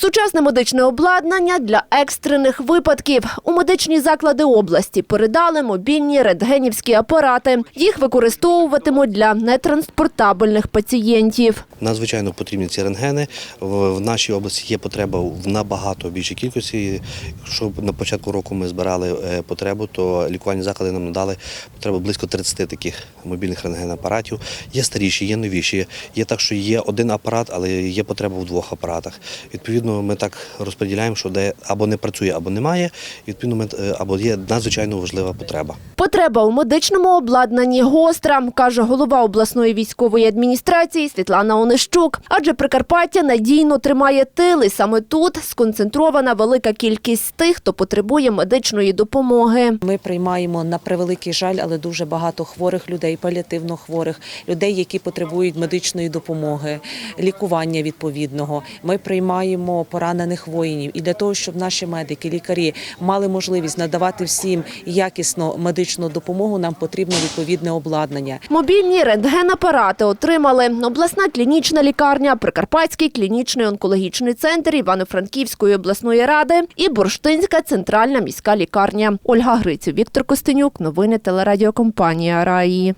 Сучасне медичне обладнання для екстрених випадків. У медичні заклади області передали мобільні рентгенівські апарати. Їх використовуватимуть для нетранспортабельних пацієнтів. Надзвичайно потрібні ці рентгени. В, нашій області є потреба в набагато більшій кількості. Якщо на початку року ми збирали е, потребу, то лікувальні заклади нам надали потребу близько 30 таких мобільних рентген-апаратів. Є старіші, є новіші. Є так, що є один апарат, але є потреба в двох апаратах. Відповідно, ми так розподіляємо, що де або не працює, або немає. Відповідно, ми, е, або є надзвичайно важлива потреба. Потреба у медичному обладнанні гостра, каже голова обласної військової адміністрації Світлана Онищук. Адже Прикарпаття надійно тримає тил, і саме тут сконцентрована велика кількість тих, хто потребує медичної допомоги. Ми приймаємо на превеликий жаль, але дуже багато хворих людей, паліативно хворих, людей, які потребують медичної допомоги, лікування відповідного. Ми приймаємо поранених воїнів. І для того, щоб наші медики, лікарі мали можливість надавати всім якісну медичну допомогу, нам потрібно відповідне обладнання. Мобільні рентгенапарати отримали обласна клінічна лікарня, Прикарпатський клінічний онкологічний центр Івано-Франківської обласної ради і Бурштинська центральна міська лікарня. Ольга Грицю, Віктор Костенюк. Новини телерадіокомпанія Раї.